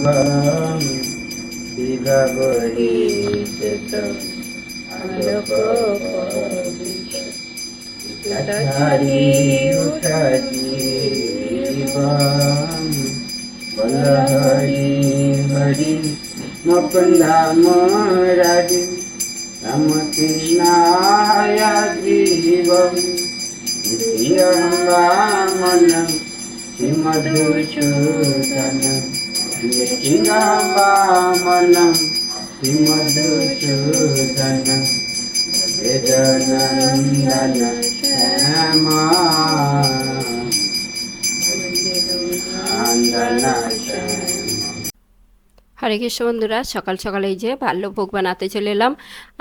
শিবম শিবগরিষত আলোকপরিষৎ উঠি জীবম বল হরি হরি মুকুন্দা মুরারি রামকৃষ্ণায় জীবম নিত্যম্বামনম শ্রীমধুসূদনম নিত্যম্বামনম ఇంగామలం మధుసూదన వేదనందన శ్యామా నందన হরে কৃষ্ণ বন্ধুরা, সকাল সকালে এই যে বাল্যভোগ বানাতে চলে এলাম।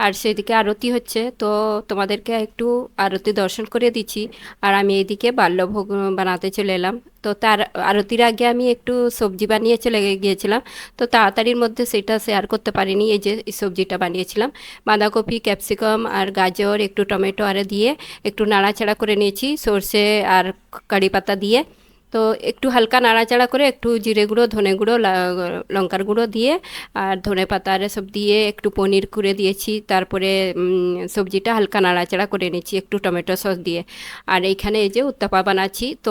আর সেদিকে আরতি হচ্ছে, তো তোমাদেরকে একটু আরতি দর্শন করে দিচ্ছি। আর আমি এইদিকে বাল্যভোগ বানাতে চলে এলাম। তো তার আরতির আগে আমি একটু সবজি বানিয়ে চলে গিয়েছিলাম। তো তাড়াতাড়ির মধ্যে সেটা শেয়ার করতে পারিনি, এই যে সবজিটা বানিয়েছিলাম। বাঁধাকপি ক্যাপসিকাম আর গাজর, একটু টমেটো আর দিয়ে একটু নাড়াচাড়া করে নিয়েছি, সর্ষে আর কারি পাতা দিয়ে। তো একটু হালকা নাড়াচাড়া করে একটু জিরে গুঁড়ো, ধনে গুঁড়ো লঙ্কার গুঁড়ো দিয়ে আর ধনে পাতা আর সব দিয়ে একটু পনির করে দিয়েছি। তারপরে সবজিটা হালকা নাড়াচাড়া করে নিয়েছি একটু টমেটো সস দিয়ে। আর এইখানে এই যে উত্তাপা বানাচ্ছি, তো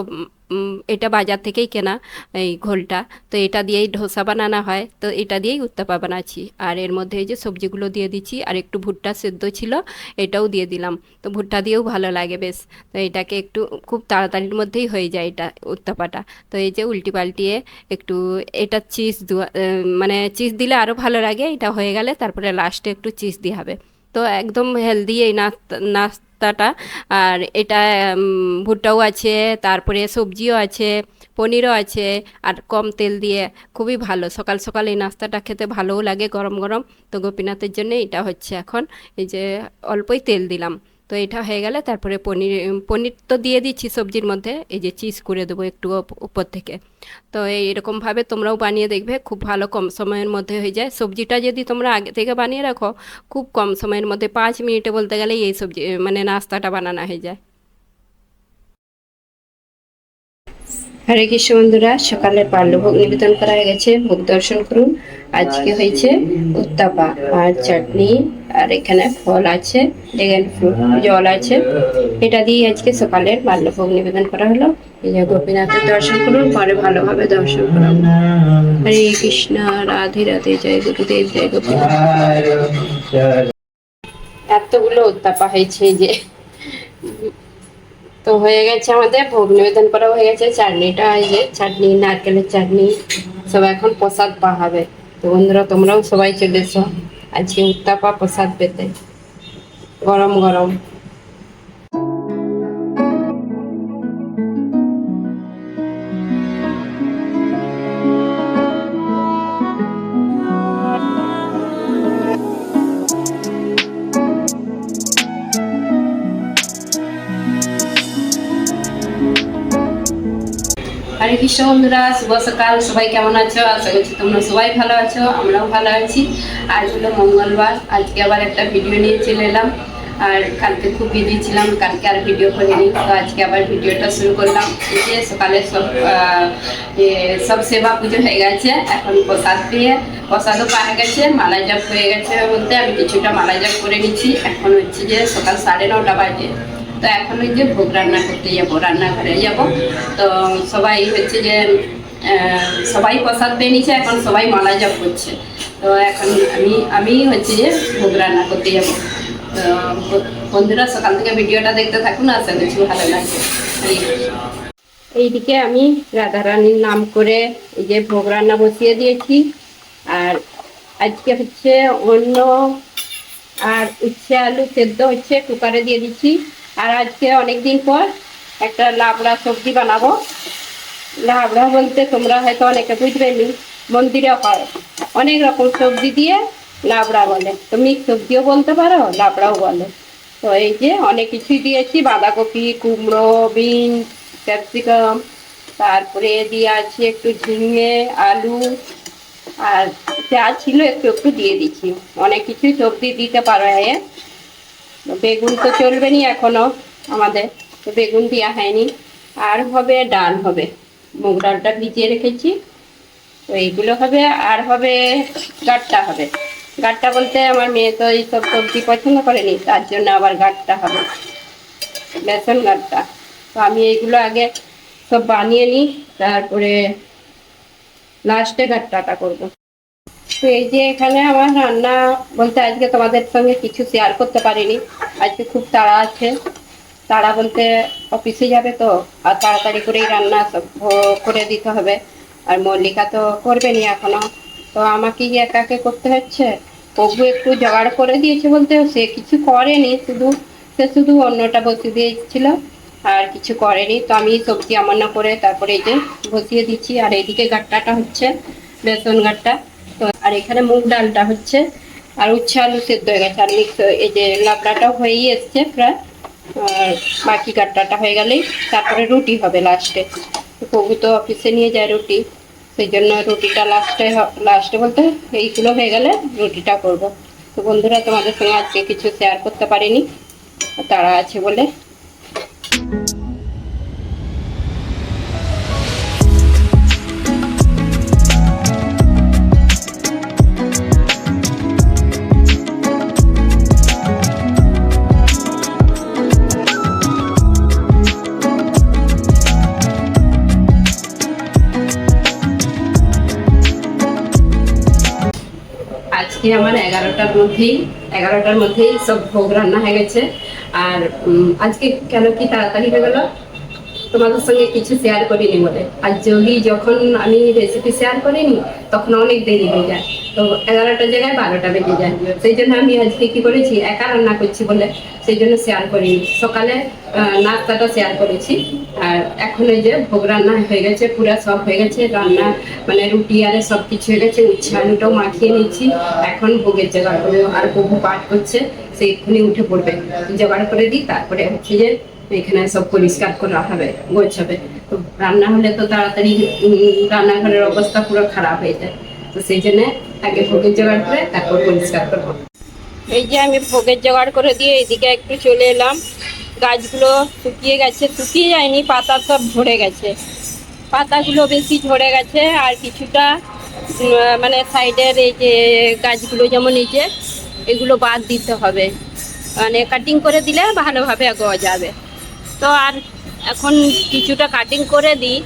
এটা বাজার থেকেই কেনা এই ঘোলটা। তো এটা দিয়েই ধোসা বানানো হয়। তো এটা দিয়েই উত্তাপা বানাচ্ছি। আর এর মধ্যে এই যে সবজিগুলো দিয়ে দিচ্ছি, আর একটু ভুট্টা সেদ্ধ ছিল, এটাও দিয়ে দিলাম। তো ভুট্টা দিয়েও ভালো লাগে বেশ। তো এটাকে একটু খুব তাড়াতাড়ির মধ্যেই হয়ে যায় এটা উত্তাপাটা। তো এই যে উল্টি পাল্টিয়ে একটু এটা চিজ মানে চিজ দিলে আরও ভালো লাগে। এটা হয়ে গেলে তারপরে লাস্টে একটু চিজ দিয়ে হবে। তো একদম হেলদি এই নাস্তা নাস্তাটা আর এটা ভুট্টাও আছে, তারপরে সবজিও আছে, পনিরও আছে, আর কম তেল দিয়ে খুবই ভালো। সকাল সকাল এই নাস্তাটা খেতে ভালোও লাগে গরম গরম। তো গোপীনাথের জন্য এটা হচ্ছে এখন। এই যে অল্পই তেল দিলাম। তো এটা হয়ে গেলে তারপরে পনির পনির তো দিয়ে দিচ্ছি সবজির মধ্যে, এই যে চিজ করে দেবো একটু উপর থেকে। তো এইরকমভাবে তোমরাও বানিয়ে দেখবে, খুব ভালো কম সময়ের মধ্যে হয়ে যায়। সবজিটা যদি তোমরা আগে থেকে বানিয়ে রাখো, খুব কম সময়ের মধ্যে পাঁচ মিনিটে বলতে গেলে এই সবজি মানে নাস্তাটা বানানো হয়ে যায়। হরে কৃষ্ণ বন্ধুরা, সকালের বাল্যভোগ নিবেদন করা হয়ে গেছে। ভোগ দর্শন করুন। আজকে হয়েছে উত্তাপা আর চাটনি। আর এখানে ফল আছে, ড্রেগন ফ্রুট, জল আছে। এটা দিয়ে আজকে সকালের বাল্যভোগ নিবেদন করা হলো। এই যে গোপীনাথের দর্শন করুন, পরে ভালোভাবে দর্শন করুন। হরে কৃষ্ণ, রাধে রাধে, জয় গুরুদেব, জয় গোপীনাথ। এতগুলো উত্তাপা হয়েছে যে তো হয়ে গেছে আমাদের ভোগ নিবেদন করা হয়ে গেছে। চাটনিটা এই যে চাটনি, নারকেলের চাটনি সব এখন প্রসাদ পাহাবে তো বন্ধুরা, তোমরাও সবাই চলে এসো। আজকে উত্তাপা প্রসাদ পেতে। গরম গরম। হরে কৃষ্ণ বন্ধুরা, শুভ সকাল। সবাই কেমন আছো? আশা করছি তোমরা সবাই ভালো আছো, আমরাও ভালো আছি। আজ হলো মঙ্গলবার, আজকে আবার একটা ভিডিও নিয়ে চলে এলাম। আর কালকে খুব বিজি ছিলাম, কালকে আর ভিডিও করিনি। তো আজকে আবার ভিডিওটা শুরু করলাম। যে সকালে সব সব সেবা পুজো হয়ে গেছে। এখন প্রসাদ দিয়ে, প্রসাদও পাওয়া গেছে, মালা জপ হয়ে গেছে বলতে। আমি কিছুটা মালা জপ করে নিচ্ছি। এখন হচ্ছে যে সকাল সাড়ে নটা বাজে। তো এখন ওই যে ভোগ রান্না করতে যাব, রান্নাঘরে যাব। তো সবাই হচ্ছে যে সবাই প্রসাদ পেয়ে নিচ্ছে, এখন সবাই মালা জপ করছে। তো এখন আমি আমি হচ্ছে যে ভোগ রান্না করতে যাব। তো বন্ধুরা, সকাল থেকে ভিডিওটা দেখতে থাকুন, আশা করছি ভালো লাগবে। এইদিকে আমি রাধারানীর নাম করে এই যে ভোগ রান্না বসিয়ে দিয়েছি। আর আজকে হচ্ছে অন্য আর উচ্ছে আলু সেদ্ধ হচ্ছে, কুকারে দিয়ে দিচ্ছি। আর আজকে অনেক দিন পর একটা লাবড়া সবজি বানাবো। লাবড়া বলতে তোমরা হয়তো অনেকে বুঝবে নি, মন্দিরে হয়। অনেক রকম সবজি দিয়ে লাবড়া বলে। তো মিক্স সবজিও বলতে পারো, লাবড়াও বলে। তো এই যে অনেক কিছুই দিয়েছি, বাঁধাকপি, কুমড়ো, বিনস, ক্যাপসিকাম, তারপরে দিয়ে আছে একটু ঝিঙে, আলু, আর যা ছিল একটু একটু দিয়ে দিচ্ছি। অনেক কিছুই সবজি দিতে পারো তো বেগুন তো চলবে নি এখনও আমাদের। তো বেগুন দেওয়া হয়নি। আর হবে ডাল হবে। মুগ ডালটা ভিজিয়ে রেখেছি। তো এইগুলো হবে। আর হবে গাট্টা হবে। গাট্টা বলতে আমার মেয়ে তো এইসব সবজি পছন্দ করেনি। তার জন্য আবার গাট্টা হবে। বেসন গাট্টা। তো আমি এইগুলো আগে সব বানিয়ে নিই। তারপরে লাস্টে গাট্টাটা করব। তো এই যে এখানে আমার রান্না বলতে আজকে তোমাদের সঙ্গে কিছু শেয়ার করতে পারিনি। আজকে খুব তাড়া আছে। তাড়া বলতে অফিসে যাবে তো, আর তাড়াতাড়ি করেই রান্না করে দিতে হবে। আর মল্লিকা তো করবে নি এখনও। তো আমাকেই একাকে করতে হচ্ছে। প্রভু একটু জোগাড় করে দিয়েছে বলতে সে কিছু করেনি শুধু, সে শুধু অন্যটা বসিয়ে দিয়েছিল, আর কিছু করেনি। তো আমি সবজি আমান্য করে তারপরে এই যে বসিয়ে দিচ্ছি। আর এইদিকে গাট্টাটা হচ্ছে, বেসন গাট্টা। আর এখানে মুগ ডালটা হচ্ছে, আর উচ্ছে আলু সেদ্ধ হয়ে গেছে। আর মিক্স এই যে লাবড়াটা হয়েই এসছে প্রায়। আর বাকি গাট্টাটা হয়ে গেলেই তারপরে রুটি হবে লাস্টে। প্রভু তো অফিসে নিয়ে যায় রুটি, সেই জন্য রুটিটা লাস্টে লাস্টে বলতে এইগুলো হয়ে গেলে রুটিটা করব। তো বন্ধুরা, তোমাদের সঙ্গে আজকে কিছু শেয়ার করতে পারিনি, তারা আছে বলে আজকে আমার এগারোটার মধ্যেই এগারোটার মধ্যেই সব ভোগ রান্না হয়ে গেছে। আর আজকে কেন কি তাড়াতাড়ি হয়ে গেল? তোমাদের সঙ্গে কিছু শেয়ার করিনি বলে আর যদি যখন আমি রেসিপি শেয়ার করিনি, তখন অনেক দেরি হয়ে যায়। তো এগারোটার জায়গায় বারোটা বেজে যায়। সেই জন্য আমি আজকে কি করেছি, একা রান্না করছি বলে সেই জন্য শেয়ার করিনি। সকালে নাস্তাটা শেয়ার করেছি। আর এখন এই যে ভোগ রান্না হয়ে গেছে, পুরো সব হয়ে গেছে। রান্না মানে রুটি আর সব কিছু হয়ে গেছে। উচ্ছে আলুটাও মাখিয়ে নিচ্ছি এখন ভোগের জোগাড় আর প্রভু পাঠ করছে সে এক্ষুনি উঠে পড়বে। জোগাড় করে দিই, তারপরে হচ্ছে যে এখানে সব পরিষ্কার করা হবে, গোছাবে। তো রান্না হলে তো তাড়াতাড়ি রান্নাঘরের অবস্থা পুরো খারাপ হয়ে যায়। তো সেই জন্য আগে ভোগের জোগাড় করে তারপর পরিষ্কার করব। এই যে আমি ভোগের জোগাড় করে দিয়ে এদিকে একটু চলে এলাম। গাছগুলো শুকিয়ে গেছে, শুকিয়ে যায়নি, পাতা সব ঝরে গেছে। পাতাগুলো বেশি ঝরে গেছে, আর কিছুটা মানে সাইডের এই যে গাছগুলো যেমন এই যে, এগুলো বাদ দিতে হবে। মানে কাটিং করে দিলে ভালোভাবে যাবে। তো আর এখন কিছুটা কাটিং করে দিই,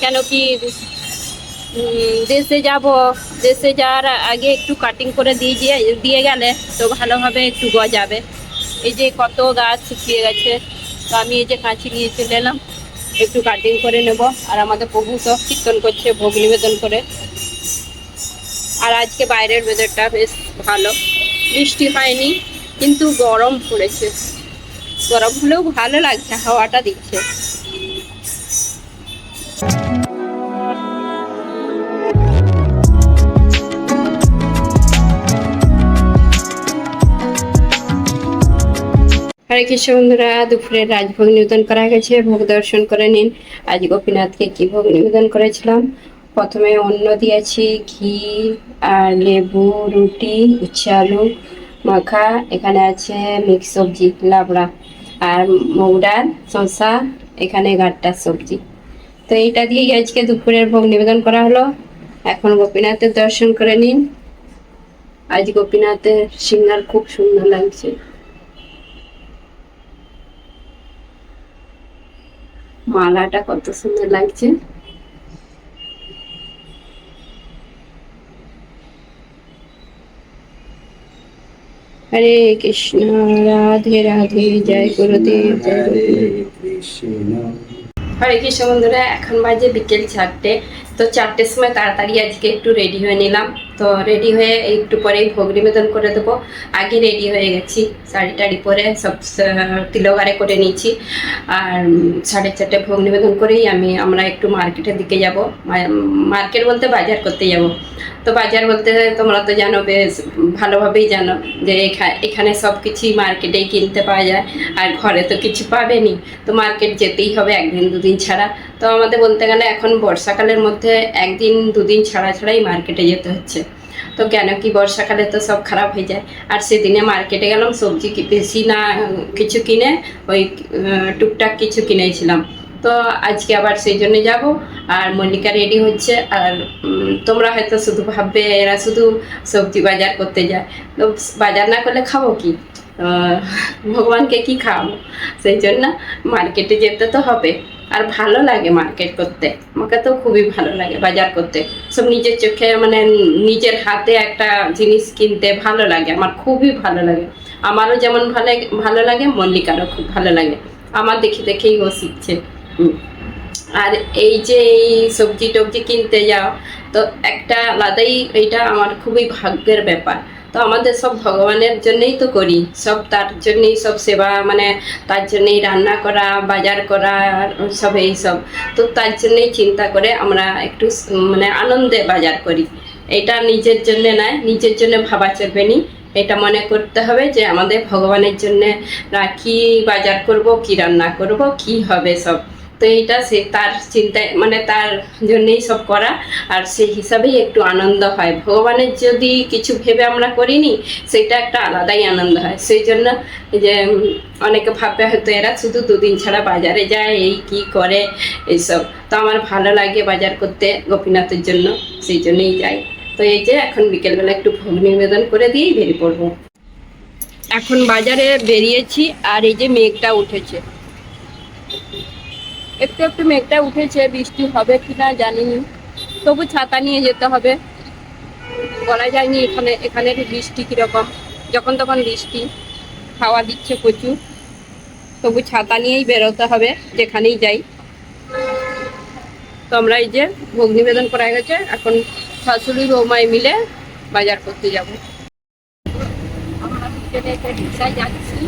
কেন কি দেশে যাব, দেশে যাওয়ার আগে একটু কাটিং করে দিয়ে দিয়ে গেলে তো ভালোভাবে একটু গজাবে এই যে কত গাছ শুকিয়ে গেছে, তো আমি এই যে কাঁচি নিয়ে চলে এলাম, একটু কাটিং করে নেব। আর আমাদের প্রভু তো কীর্তন করছে, ভোগ নিবেদন করে। আর আজকে বাইরের ওয়েদারটা বেশ ভালো। বৃষ্টি হয়নি, কিন্তু গরম পড়েছে। গরম হলেও ভালো লাগছে হাওয়াটা দিচ্ছে। হরে কৃষ্ণ বন্ধুরা, দুপুরে রাজভোগ নিবেদন করা গেছে, ভোগ দর্শন করে নিন। আজ গোপীনাথকে কি ভোগ নিবেদন করেছিলাম? প্রথমে অন্ন দিয়েছি, ঘি, আর লেবু, রুটি উচ্ছে আলু, মাখা, এখানে আছে মিক্স সবজি লাবড়া। আর মুগ ডাল শসা, এখানে গাট্টার সবজি। তো এইটা দিয়েই আজকে দুপুরের ভোগ নিবেদন করা হলো। এখন গোপীনাথের দর্শন করে নিন। আজ গোপীনাথের সিঙ্গার খুব সুন্দর লাগছে। মালাটা কত সুন্দর লাগছে। হরে কৃষ্ণ রাধে রাধে জয় গুরুদেব জয় গুরুদেব। কৃষ্ণ। হরে কৃষ্ণ বন্ধুরা এখন বাজে বিকেল চারটে। তো চারটের সময় তাড়াতাড়ি আজকে একটু রেডি হয়ে নিলাম। তো রেডি হয়ে একটু পরেই ভোগ নিবেদন করে দেবো। আগে রেডি হয়ে গেছি। শাড়ি টাড়ি পরে সব তিলগারে করে নিয়েছি। আর সাড়ে চারটে ভোগ নিবেদন করেই আমি, আমরা একটু মার্কেটের দিকে যাব। মার্কেট বলতে বাজার করতে যাব। তো বাজার বলতে তোমরা তো জানো বেশ ভালোভাবেই জানো যে এখা- এখানে সব কিছুই মার্কেটেই কিনতে পাওয়া যায়। আর ঘরে তো কিছু পাবেনি তো মার্কেট যেতেই হবে একদিন দুদিন ছাড়া। তো আমাদের বলতে গেলে এখন বর্ষাকালের মধ্যে একদিন, দুদিন ছাড়া ছাড়াই মার্কেটে যেতে হচ্ছে। তো কেন কি বর্ষাকালে তো সব খারাপ হয়ে যায়। আর সেদিনে মার্কেটে গেলাম, সবজি বেশি না, কিছু কিনে, ওই টুকটাক কিছু কিনেছিলাম। তো আজকে আবার সেই জন্য যাব, আর মল্লিকা রেডি হচ্ছে। আর তোমরা হয়তো শুধু ভাববে, এরা শুধু সবজি বাজার করতে যায়। তো বাজার না করলে খাব কি? ভগবানকে কি খাওয়াবো? সেই জন্য মার্কেটে যেতে তো হবে। আর ভালো লাগে মার্কেট করতে। আমাকে তো খুবই ভালো লাগে বাজার করতে। সব নিজের চোখে মানে নিজের হাতে একটা জিনিস কিনতে ভালো লাগে, আমার খুবই ভালো লাগে। আমারও যেমন ভালো ভালো লাগে, মল্লিকারও খুব ভালো লাগে। আমার দেখে দেখেই ও শিখছে। আর এই যে এই সবজি টবজি কিনতে যাও, তো একটা আলাদাই এইটা আমার খুবই ভাগ্যের ব্যাপার। তো আমাদের সব ভগবানের জন্যই তো করি। সব তার জন্যই সব সেবা মানে তার জন্যই রান্না করা, বাজার করা, সব এই সব। তো তার জন্যই চিন্তা করে আমরা একটু মানে আনন্দে বাজার করি। এটা নিজের জন্য নয়, নিজের জন্য ভাবা চলবে নি। এটা মনে করতে হবে যে আমাদের ভগবানের জন্যে রাখি বাজার করব, কি রান্না করব, কি হবে সব। তো এইটা সে তার চিন্তায় মানে তার জন্যই সব করা। আর সেই হিসাবেই একটু আনন্দ হয়। ভগবানের যদি কিছু ভেবে আমরা করিনি সেটা একটা আলাদাই আনন্দ হয়। সেই জন্য যে অনেকে ভাববে হয়তো এরা শুধু দুদিন ছাড়া বাজারে যায়, এই কি করে, এইসব। তো আমার ভালো লাগে বাজার করতে গোপীনাথের জন্য, সেই জন্যই যাই। তো এই যে, এখন বিকেলবেলা একটু ভোগ নিবেদন করে দিয়েই বেরিয়ে পড়ব। এখন বাজারে বেরিয়েছি, আর এই যে মেঘটা উঠেছে। একটু একটু মেঘটা উঠেছে, বৃষ্টি হবে কিনা জানিনি। তবু ছাতা নিয়ে যেতে হবে। বলা যায়নি এখানে এখানের বৃষ্টি কীরকম। যখন তখন বৃষ্টি খাওয়া দিচ্ছে প্রচুর। তবু ছাতা নিয়েই বেরোতে হবে, যেখানেই যাই। তো আমরা এই যে ভোগ নিবেদন করা গেছে, এখন শাশুড়ি বৌমাই মিলে বাজার করতে যাব। আমরা যাচ্ছি।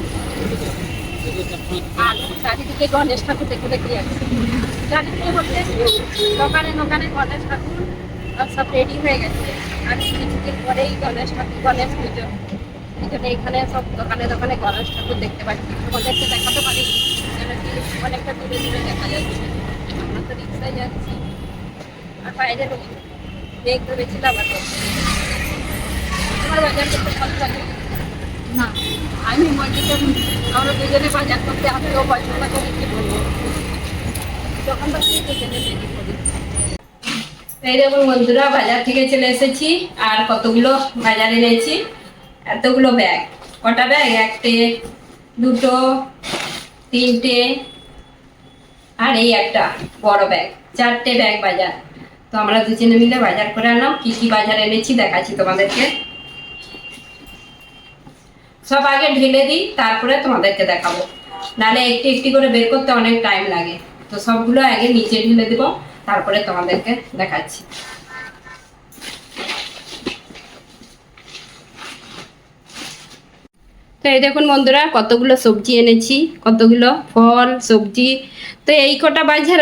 আর চারিদিকে গণেশ ঠাকুর দেখে দেখে যাচ্ছি চারিদিকে বলতে দোকানে দোকানে গণেশ ঠাকুর সব রেডি হয়ে গেছে আর কিছুদিন পরেই গণেশ ঠাকুর গণেশ পুজো জন্য এখানে সব দোকানে দোকানে গণেশ ঠাকুর দেখতে পাচ্ছি। ওদেরকে দেখাতে পারি কেন কি অনেকটা দূরে দূরে দেখা যাচ্ছে আমরা তো রিক্সায় যাচ্ছি আর বাইরে মেঘ ধরেছিল আবার তোমার বাজার করতে ভালো লাগে না আমি দুজনে বাজার করতে আমিও এই দেখুন বন্ধুরা, বাজার থেকে চলে এসেছি, আর কতগুলো বাজার এনেছি? এতগুলো ব্যাগ। কটা ব্যাগ? একটে, দুটো, তিনটে, আর এই একটা বড় ব্যাগ, চারটে ব্যাগ বাজার। তো আমরা দুজনে মিলে বাজার করে আনলাম, কি কি বাজার এনেছি দেখাচ্ছি তোমাদেরকে। সব আগে ঢেলে দিই, তারপরে তোমাদেরকে দেখাবো। নাহলে একটি একটি করে বের করতে অনেক টাইম লাগে। তো সবগুলো আগে নিচে ঢেলে দেবো, তারপরে তোমাদেরকে দেখাচ্ছি। তো এই দেখুন বন্ধুরা, কতগুলো সবজি এনেছি, কতগুলো ফল, সবজি। তো এই কটা বাজার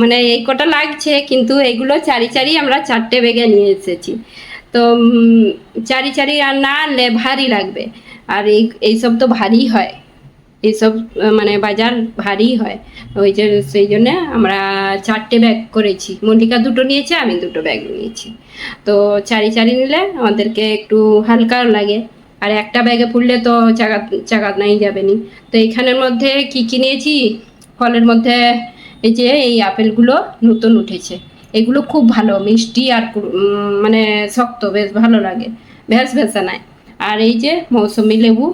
মানে এই কটা লাগছে, কিন্তু এগুলো চারি চারি আমরা চারটে বেগে নিয়ে এসেছি। তো চারি চারি আর না আনলে ভারী লাগবে। আর এই এইসব তো ভারী হয়। এইসব মানে বাজার ভারী হয়। ওই যে, সেই জন্য আমরা চারটে ব্যাগ করেছি। মল্লিকা দুটো নিয়েছে, আমি দুটো ব্যাগ নিয়েছি। তো চারি চারি নিলে আমাদেরকে একটু হালকাও লাগে। আর একটা ব্যাগে পুড়লে তো চাকা চাকা নাই যাবে নি তো এখানের মধ্যে কি কি নিয়েছি? ফলের মধ্যে এই যে, এই আপেলগুলো নতুন উঠেছে। এগুলো খুব ভালো, মিষ্টি আর মানে শক্ত, বেশ ভালো লাগে। ভেস ভেসা নাই। আর এই যে মৌসুমি লেবু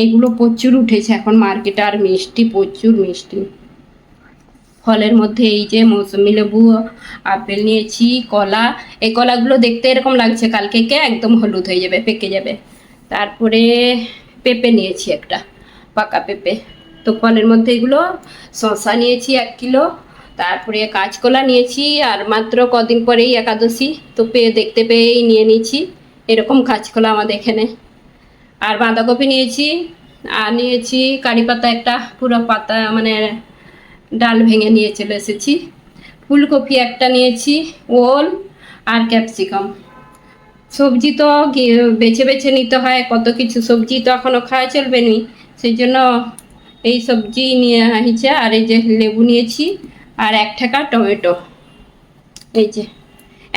এইগুলো প্রচুর উঠেছে এখন মার্কেটে, আর মিষ্টি, প্রচুর মিষ্টি। ফলের মধ্যে এই যে মৌসুমি লেবু, আপেল নিয়েছি, কলা, এই কলাগুলো দেখতে এরকম লাগছে কালকে কে একদম হলুদ হয়ে যাবে, পেকে যাবে। তারপরে পেঁপে নিয়েছি একটা, পাকা পেঁপে। তো ফলের মধ্যে এগুলো, শসা নিয়েছি এক কিলো, তারপরে কাঁচকলা নিয়েছি, আর মাত্র কদিন পরেই একাদশী, তো পেয়ে দেখতে পেয়েই নিয়ে নিয়েছি। এরকম কাঁচকলা আমাদের এখানে। আর বাঁধাকপি নিয়েছি, আর নিয়েছি কারি পাতা একটা, পুরো পাতা মানে ডাল ভেঙে নিয়ে চলে এসেছি। ফুলকপি একটা নিয়েছি, ওল আর ক্যাপসিকাম। সবজি তো বেছে বেছে নিতে হয়, কত কিছু সবজি তো এখনও খাওয়া চলবে নি সেই জন্য এই সবজি নিয়ে হয়েছে আর এই যে লেবু নিয়েছি, আর এক টাকা টমেটো। এই যে,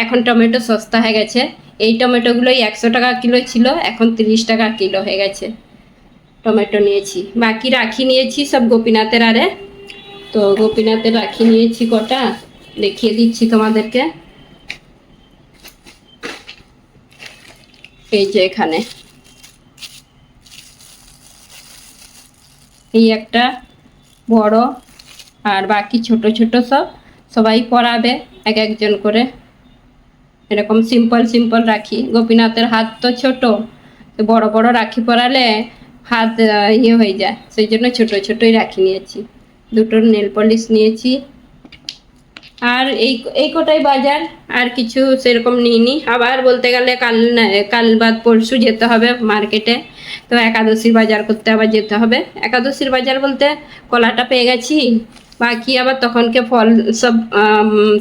এখন টমেটো সস্তা হয়ে গেছে। এই টমেটোগুলোই একশো টাকা কিলো ছিল, এখন তিরিশ টাকা কিলো হয়ে গেছে। টমেটো নিয়েছি। বাকি রাখি নিয়েছি সব গোপীনাথের আরে। তো গোপীনাথের রাখি নিয়েছি কটা, দেখিয়ে দিচ্ছি তোমাদেরকে। এই যে এখানে। এই একটা বড় আর বাকি ছোট ছোট সব সবাই পরাবে, এক একজন করে। এরকম সিম্পল সিম্পল রাখি। গোপীনাথের হাত তো ছোট, বড় বড় রাখি পরালে হাত ইয়ে হয়ে যায়। সেই জন্য ছোট, ছোটই রাখি নিয়েছি। দুটো নেল পলিশ নিয়েছি। আর এই এই কটাই বাজার, আর কিছু সেরকম নিইনি। আবার বলতে গেলে কাল কাল বাদ পরশু যেতে হবে মার্কেটে। তো একাদশীর বাজার করতে আবার যেতে হবে। একাদশীর বাজার বলতে কলাটা পেয়ে গেছি, বাকি আবার তখনকে ফল সব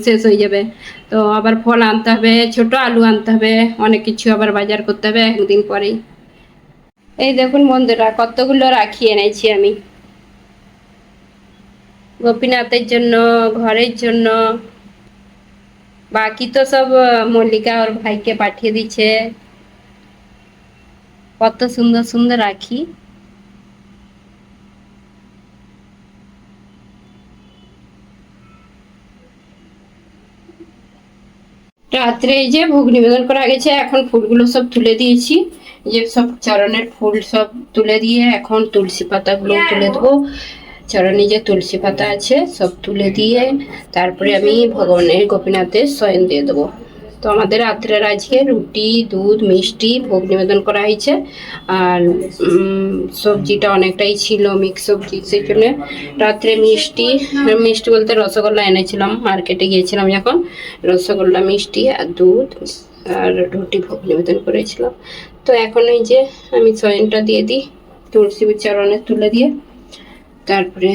শেষ হয়ে যাবে। তো আবার ফল আনতে হবে, ছোট আলু আনতে হবে, অনেক কিছু আবার বাজার করতে হবে একদিন পরেই। এই দেখুন বন্ধুরা, কতগুলো রাখি এনেছি আমি। গোপীনাথের জন্য, ঘরের জন্য, বাকি তো সব মল্লিকা ওর ভাইকে পাঠিয়ে দিচ্ছে কত সুন্দর সুন্দর রাখি। রাত্রে এই যে ভোগ নিবেদন করা গেছে এখন ফুলগুলো সব তুলে দিয়েছি। যে সব চরণের ফুল সব তুলে দিয়ে এখন তুলসী পাতাগুলো তুলে দেবো। চরণে যে তুলসী পাতা আছে সব তুলে দিয়ে তারপরে আমি ভগবানের গোপীনাথের শয়ন দিয়ে দেবো। তো আমাদের রাত্রের আজকে রুটি, দুধ, মিষ্টি ভোগ নিবেদন করা হয়েছে। আর সবজিটা অনেকটাই ছিল মিক্স সবজি, সেই জন্য রাত্রে মিষ্টি মিষ্টি বলতে রসগোল্লা এনেছিলাম, মার্কেটে গিয়েছিলাম যখন। রসগোল্লা, মিষ্টি আর দুধ আর রুটি ভোগ নিবেদন করেছিলাম। তো এখন এই যে আমি শয়নটা দিয়ে দিই, তুলসী চরণে তুলে দিয়ে। তারপরে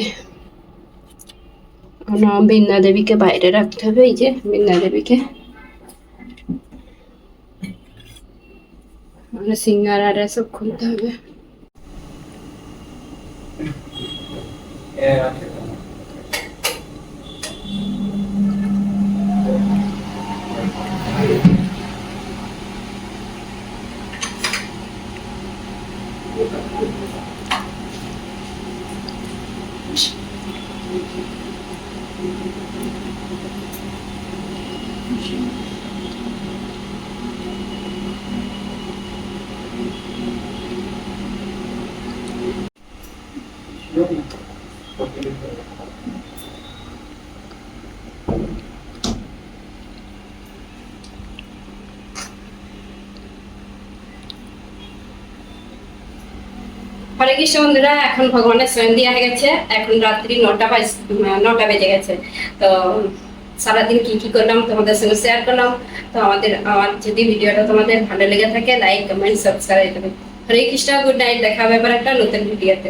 বৃন্দা দেবীকে বাইরে রাখতে হবে, এই যে বৃন্দা দেবীকে। মানে সিঙ্গার আর সব খুলতে হবে হরে কৃষ্ণ বন্ধুরা এখন ভগবানের স্বয়ং হয়ে গেছে। এখন রাত্রি নটা বাজ নটা বেজে গেছে। তো সারাদিন কি কি করলাম তোমাদের সঙ্গে শেয়ার করলাম। তো আমাদের, আমার যদি ভিডিওটা তোমাদের ভালো লেগে থাকে লাইক কমেন্ট সাবস্ক্রাইব করবে হরে কৃষ্ণ গুড নাইট দেখা হবে একটা নতুন ভিডিওতে